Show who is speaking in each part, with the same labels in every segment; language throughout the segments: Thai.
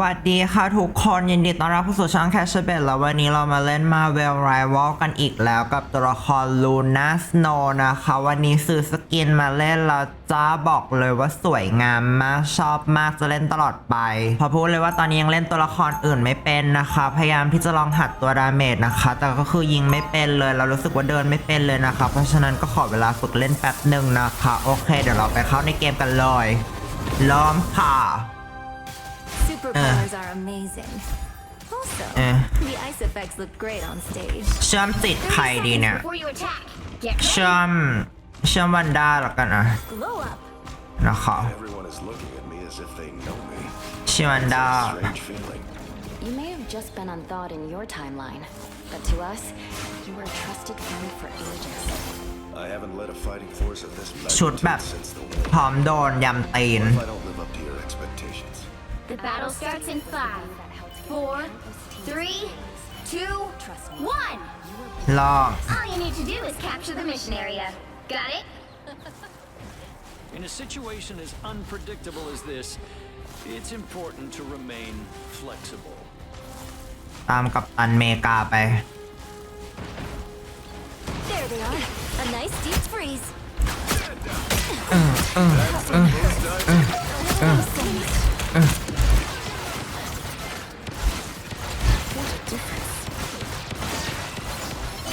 Speaker 1: วัสดีค่ะทุกคนยินดีต้อนรับผู้สู่ช่องแคชเชเบตแล้ววันนี้เรามาเล่นมาเวลไรวอลกันอีกแล้วกับตัวละครลูน่าสโนนะคะวันนี้ซื้อสกินมาเล่นแล้วจ้าบอกเลยว่าสวยงามมากชอบมากจะเล่นตลอดไปพอพูดเลยว่าตอนนี้ยังเล่นตัวละครอื่นไม่เป็นนะคะพยายามที่จะลองหัดตัวดาเมจนะคะแต่ก็คือยิงไม่เป็นเลยเรารู้สึกว่าเดินไม่เป็นเลยนะคะเพราะฉะนั้นก็ขอเวลาฝึกเล่นแป๊บหนึ่งนะคะโอเคเดี๋ยวเราไปเข้าในเกมกันเลยล้อมค่ะ superpowers are amazing. Also, eh. the ice effects look great on stage. เชื่อมติดใครดีเนี่ย Before you attack, get ready. เชื่อมเชื่อมวันด้าแล้วกันนะ Glow up. นะครับ Everyone is looking at me as if they know me. ชื่อวันด้า Strange feeling. You may have just been unthought in your timeline, but to us, you were a trusted friend for ages. I haven't led a fighting force of this magnitude since the war. พร้อมโดนยำตีน If I don't live up to your expectations, the battle starts in five, four, three, two, one. Lost. All you need to do is capture the mission area. Got it? In a situation as unpredictable as this, it's important to remain flexible. ตามกับอันเมกาไป There they are. A nice deep freeze. Mm, mm, mm,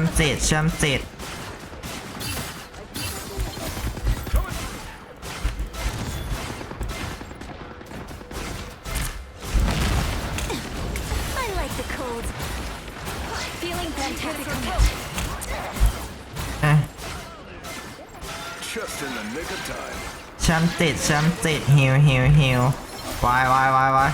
Speaker 1: มเจ็ดแชมเจ็ดแชมเจ็ดแชมเจ็ดฮิวฮิวฮิววายวายวายวาย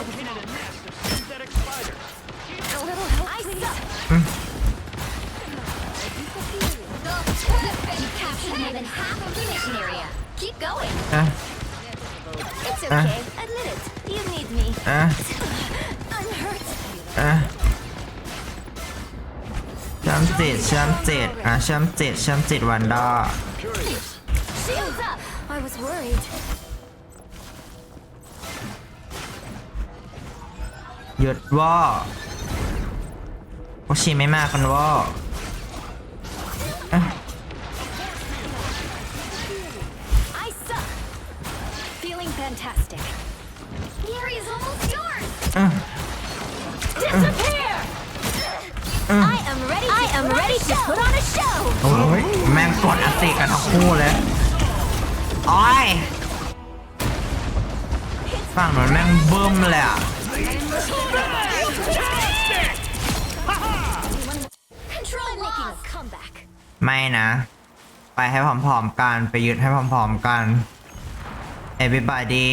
Speaker 1: located a nest of synthetic spiders. A little help, please. You captured more than half of the mission area. Keep going. Uh. It's okay. Uh. Admit it. You need me. Uh. I'm hurt. Uh. ชั้นเจ็ดชั้นเจ็ดอ่ะชั้นเจ็ดชั้นเจ็ดวันดอ Shields up. I was worried. หยุดว่าโอชิไม่มากกันว่าโอ้ย แม่งกดอัติกันทั้งคู่เลยอ้อยฝั่งหนูแม่งเบิ่มเลยอ่ะไม่นะ ไปให้พร้อมๆกันไปยึดให้พร้อมๆกัน everybody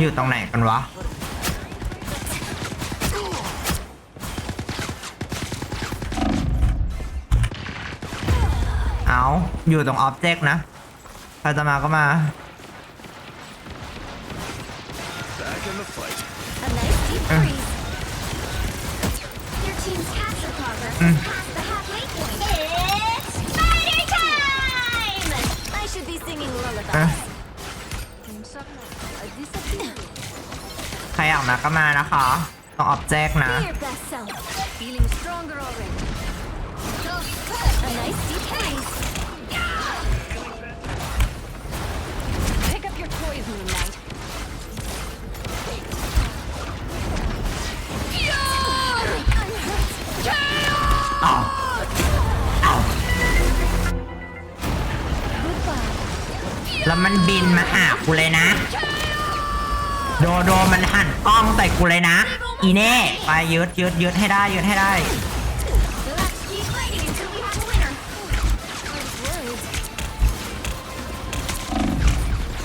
Speaker 1: อยู่ตรงไหนกันวะาอยู่ตรงออบเจกต์นะ ใครจะมาก็มาใครอยากมาก็มานะคะต้องออบเจกต์นะแล้วมันบินมาหากูเลยนะ โดโดมันหันกล้องใส่กูเลยนะ อีแน่ ไปยืดยืดยืดให้ได้ยืดให้ได้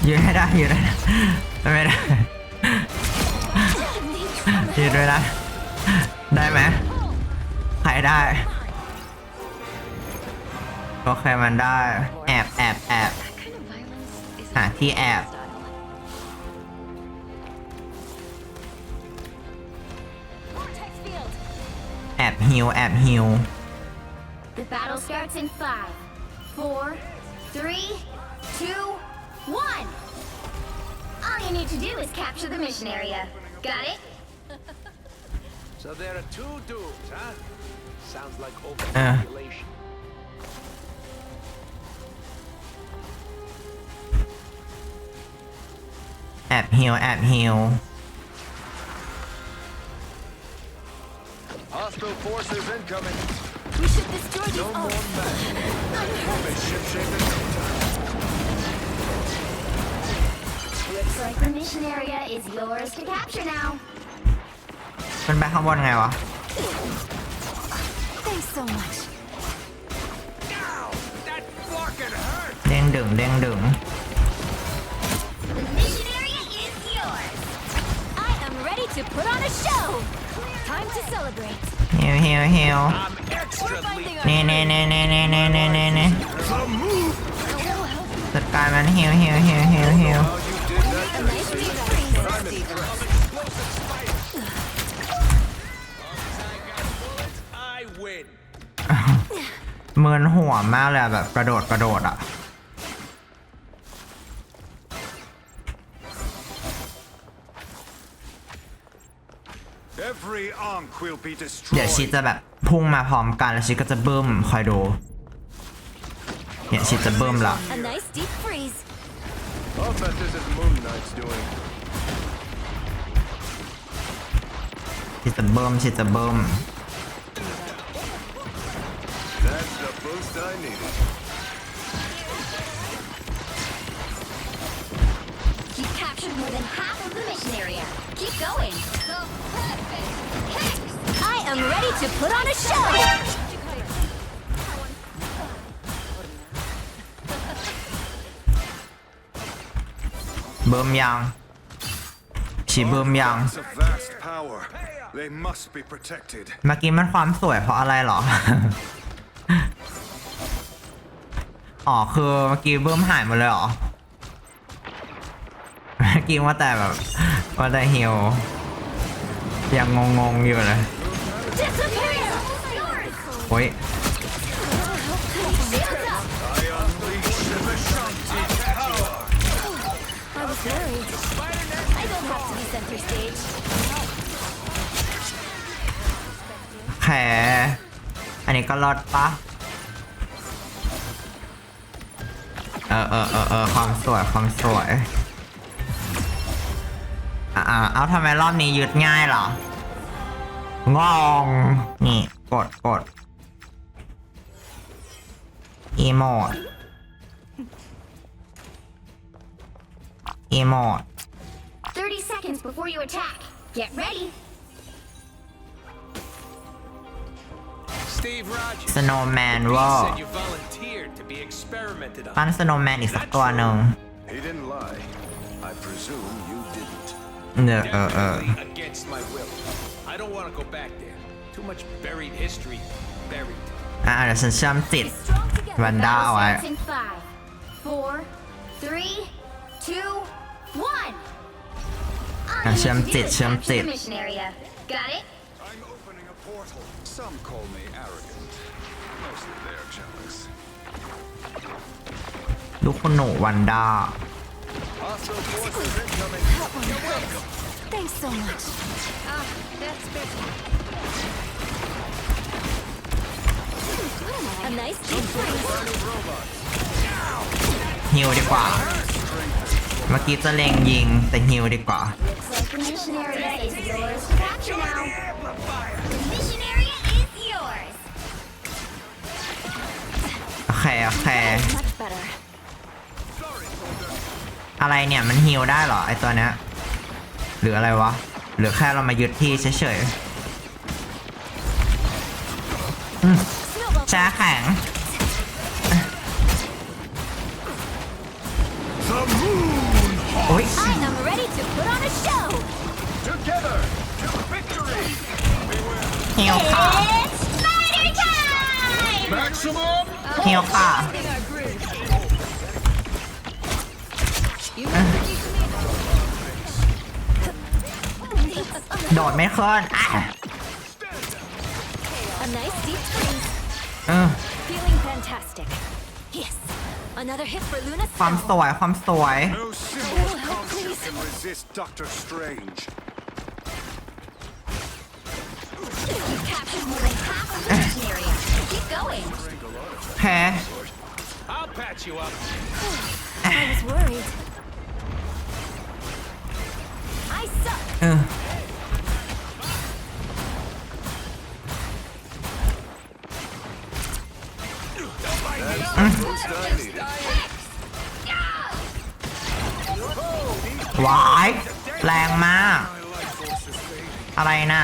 Speaker 1: ยืดให้ได้ยืดให้ได้ไม่ได้ยืดไม่ได้ได้ไหมครได้ก็ใครมันได้ แอบแอบแอบหาที่แอบ แอบฮิวแอบฮิว The battle starts in five, four, three, two, one. All you need to do is capture the mission area. Got it? So there are two dooms, huh? Sounds like eh. overpopulation. Uh. App heal, app heal. Hostile forces incoming. We should destroy these. No more magic. Looks like the mission area is yours to capture now. มันแไปข้างบนไงวะ เด้งดึงเด้งดึงเฮียวเฮียวเฮียวเน่เน่เน่เน่เน่เน่เน่เน่เน่สุดท้ายมันเฮียวเฮียวเฮียวเฮียวเฮียวเมินหัวมากเลยอะแบบกระโดดกระโดดอะเดี๋ยวชิดจะแบบพุ่งมาพร้อมกันแล้วชิดก็จะเบิ้ม คอยดู เนี่ย ชิดจะเบิ้มละชิดจะเบิ้มชิดจะเบิ้ม b o o s t I needed. You captured more than half of the mission area. Keep going. The perfect c a s I am ready to put on a show. b o m n a n g Chỉ bơm y a n g a r t i f a c เมื่อกี้มันความสวยเพราะอะไรหรออ๋อ คือเมื่อกี้เบิ้มหายหมดเลยเหรอ เมื่อกี้ว่าแต่แบบว่าแต่เฮยวยังงงงอยู่เลย โอ้ยแผลอันนี้ก็รอดปะอเออเออเออความสวยความสวยอ่าเอาทำไม รอบนี้ยึดง่ายเหรององนี่กดกด อีโมดอีโมด30 seconds before you attack get ready สโนว์แมนวอลปั้นสโนว์แมนอีกสักตัวหนึ่ง He didn't lie. I presume you didn't. No, uh, uh. Against my will. I don't want to go back there. Too much buried history. Buried. อ่าเดี๋ยวฉันเชื่อมติดวันด้าเอาไว้ ah, ah, ah. Four, three, two, portal. Some call me arrogant. Mostly they're jealous. ลูกคนโหนวันด้า Hostile forces incoming. You're welcome. Thanks so much. Ah, that's big. A nice big fight. Burning robot. ฮิวดีกว่า เมื่อกี้จะเล็งยิงแต่ฮิวดีกว่า Looks like the missionary is yours to capture now. แคร์แคอะไรเนี่ยมันฮิวได้เหรอไอตัวเนี้ย หรืออะไรวะหรือแค่เรามายึดที่เฉยๆช้าแข็ง โอ้ยฮิวค่ะเฮียวค่ะโดดไม่ขึ้นอ่ะเออความสวยความสวยวายแรงมาก อะไรน่ะ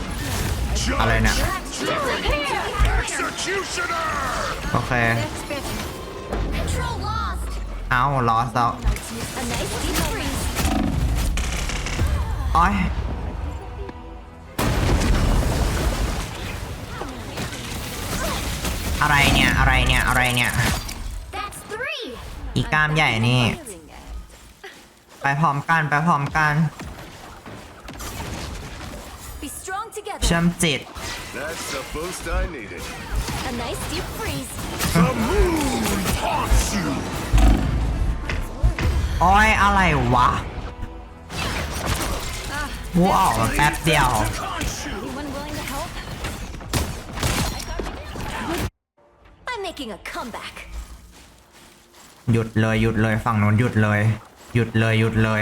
Speaker 1: อะไรเนี่ย โอเคเอาลอสแล้วอ้อยอะไรเนี่ย อะไรเนี่ย อะไรเนี่ย อีกล้ามใหญ่นี่ ไปพร้อมกันไปพร้อมกันชั่อมเจ็ดโอ้ยอะไรวะวูออกมาแป๊บเดียว หยุดเลย หยุดเลยฝั่งนู้นหยุดเลย หยุดเลย หยุดเลย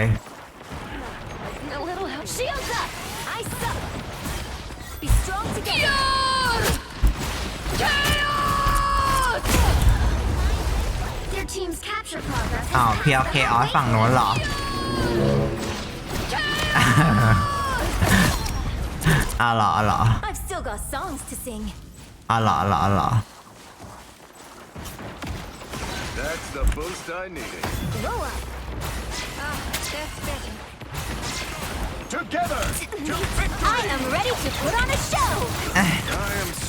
Speaker 1: อ๋อเพียวเคออสฝั่งโน้นเหรออ๋อเหรออ๋อเหรออ๋อเหรออ๋อเหรออ๋อเหรอ ah, That's the I Ah, Together to victory. I am ready to put on a show. I am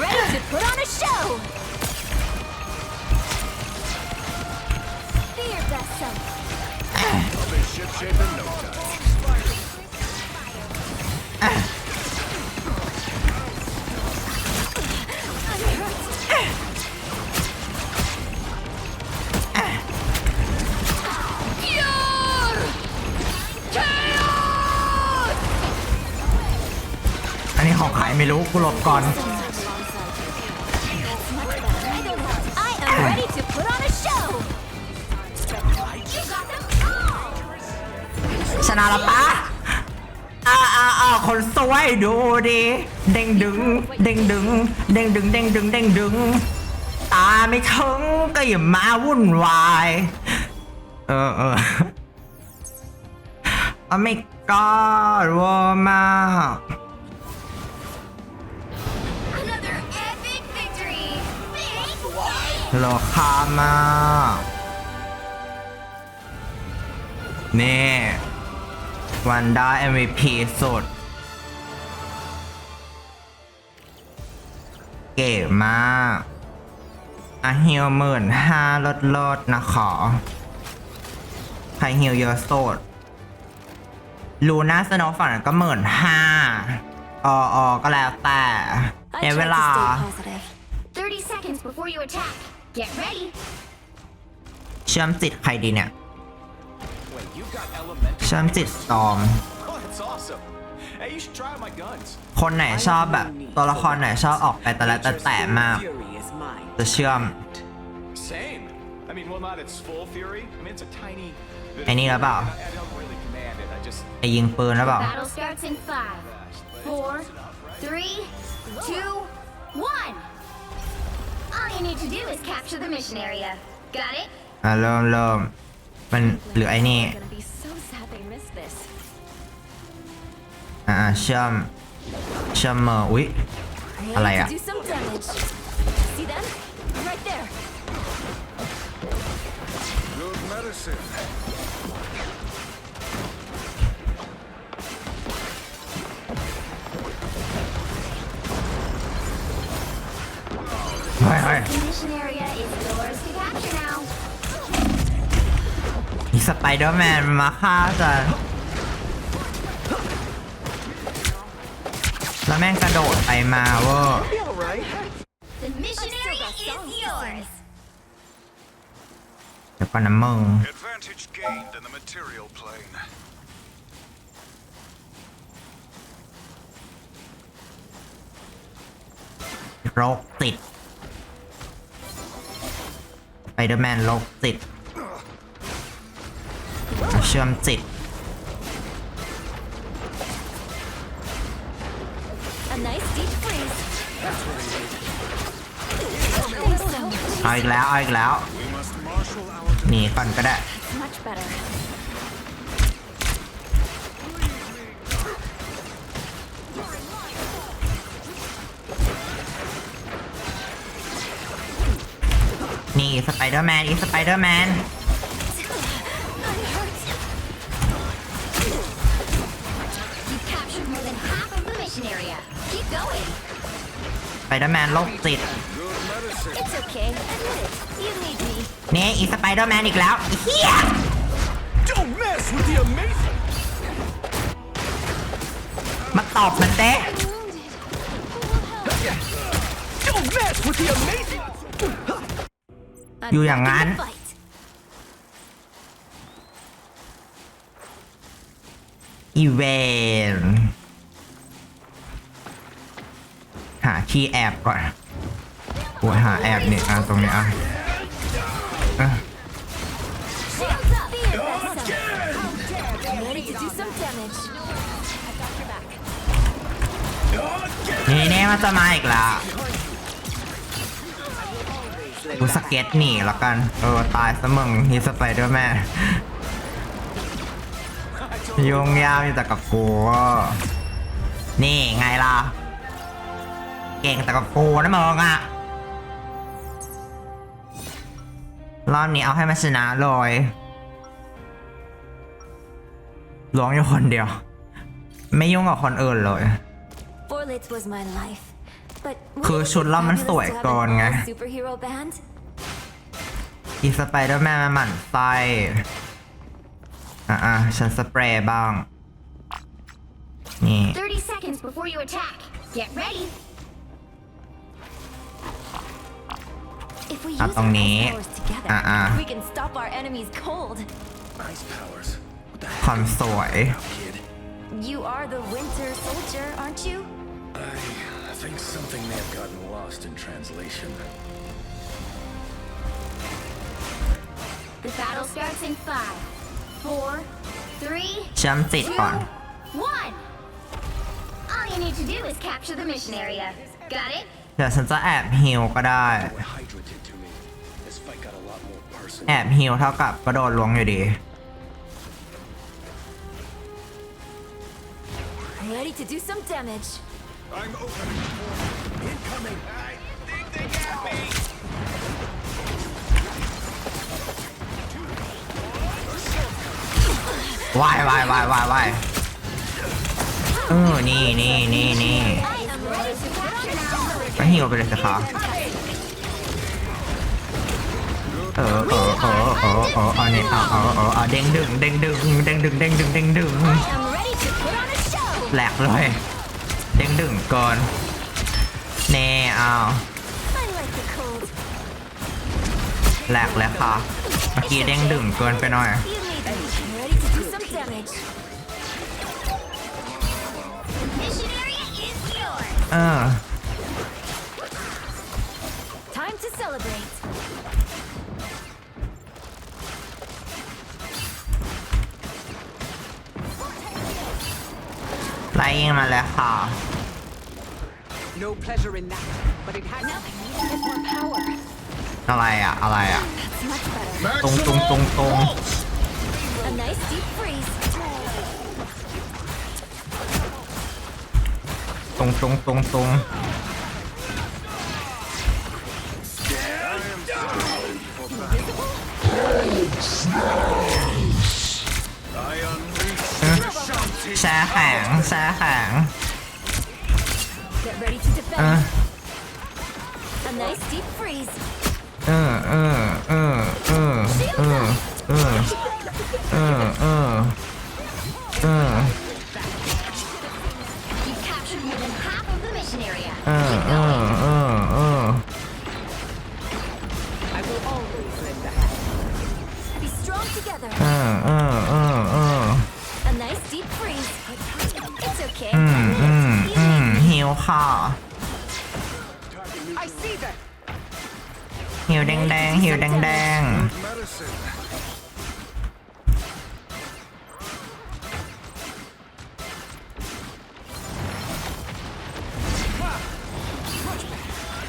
Speaker 1: I'm ready to put on a show! Be your best self. I'll be shipshape in no time. Chaos! อันนี้ของขายไม่รู้กูหลบก่อนไดูดิเด้งดึงเด้งดึงเด้งดึงเด้งดึงเด้งดึงตาไม่ถึงก็อย่ามาวุ่นวายเออเอออม่การัวมากโลคามานี่วัน็ด้ MVP สดเก๋มากอะฮิวหมื่นห้าลดลดนะขอ ใครฮิวเยอะโสดลูน่าสโนฝั่งก็หมื่นห้าอออก็แล้วแต่ในเวลายวเวลาเชื่อมจิตใครดีเนี่ย เชื่อมจิตตอมคนไหนชอบแบบตัวละครไหนชอบออกไปแต่ละแต่มาก จะเชื่อมไอ้นี่หรือเปล่าไอ้ยิงปืนหรือเปล่า่าเริ่มเริ่มมันหรือไอ้นี่อ่าเชื่อมเชื่อมเอออุ๊ยอะไรอ่ะเฮ้ยเฮ้ยสไปเดอร์แมนมาฆ่าจันไปมาว่าเดี๋ยวก่อนนะมึงโรคติดไปเดอร์แมนโรคติดเชื่อมติดอาอีกแล้วเอาอีกแล้วหนีก่อนก็ได้ นี่สไปเดอร์แมน อีสไปเดอร์แมนไปเดอร์แมนโลกจิตนี่อีสไปเดอร์แมนอีกแล้วเฮียมาตอบมันเตะอยู่อย่างนั้น อีเวนหาที่แอบก่อนโอ้หาแอบเนี่ยอ่ะตรงนี้อ่ะนี่แน่มันจะมาอีกละกูสเก็ตหนีละกัน เออตายซะมึงฮีสไปด้วยแม่ยงยาวอยู่แต่กับกู นี่ไงล่ะเก่งแต่กับกูนะมึงอ่ะรอบนี้เอาให้มันชนะลอย ร้องอยู่คนเดียว ไม่ยุ่งกับคนอื่นเลย คือชุดเรามันสวยก่อนไงอีสไปเดอร์แมนมันหมั่นไฟอ่ะอ่ะฉันสเปรย์บ้าง นี่ If we ah, ah, ah. we use the uh -uh. can stop our enemies cold. Ice powers อ่ะตรงนี้อ่ะอ่ะความสวย eh? You are the Winter Soldier, aren't you? I think something may have gotten lost in translation. The battle starts in five, four, three, One! All you need to do is capture the mission area. Got it? เดี๋ยวฉันจะแอบฮิลก็ได้ แอบฮิลเท่ากับกระโดดลวงอยู่ดีวายวายวายวายวายเออนี่นี่นี่นี่ก็หิวไปเลยสิคะเออเออเออเออเออเนี่ยเออเออเออเด้งดึงเด้งดึงเด้งดึงเด้งดึงเด้งดึงแหลกเลยเด้งดึงก่อนเน่เอาแหลกเลยค่ะเมื่อกี้เด้งดึงเกินไปหน่อยเออไซนมาแล้วค่ะ อะไรอ่ะ อะไรอ่ะ ตรง ตรง ตรง ตรง ตรง ตรงตรงตรงซาขางเออเออเออเออเออเออ сильно.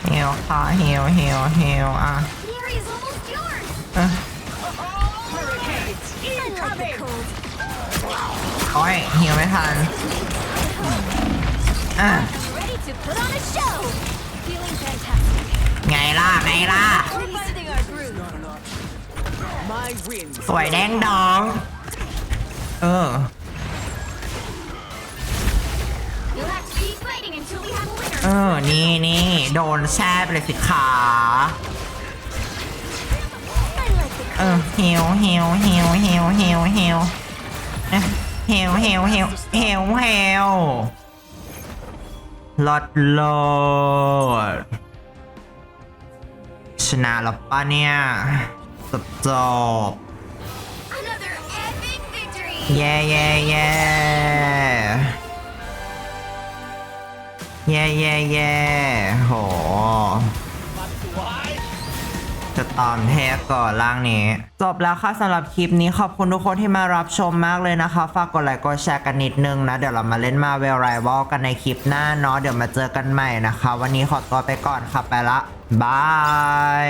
Speaker 1: Heal, ah, heal, heal, heal, ah. Mary's almost yours! Uh. Hurricanes incoming! Alright, heal my hand. Ah. Ready to put on a show! Feeling fantastic. ไงล่ะไงล่ะสวยแดงดอง เออเออนี่นี่โดนแช่ไปเลยสิขาเออเฮวเฮวเฮวเฮวเฮวเฮวเฮวเฮวเฮวเฮวเฮวลดโลดชนะหรอปะเนี่ยตบจอบแย่แย่แย่แย่แย่แย่โห จะตอนแทบก่อนล่างนี้ จบแล้วค่ะสำหรับคลิปนี้ขอบคุณทุกคนที่มารับชมมากเลยนะคะ ฝากกดไลค์กดแชร์กันนิดนึงนะ เดี๋ยวเรามาเล่นมาเวลไรวอลกันในคลิปหน้าเนาะเดี๋ยวมาเจอกันใหม่นะคะ วันนี้ขอตัวไปก่อนค่ะไปละบาย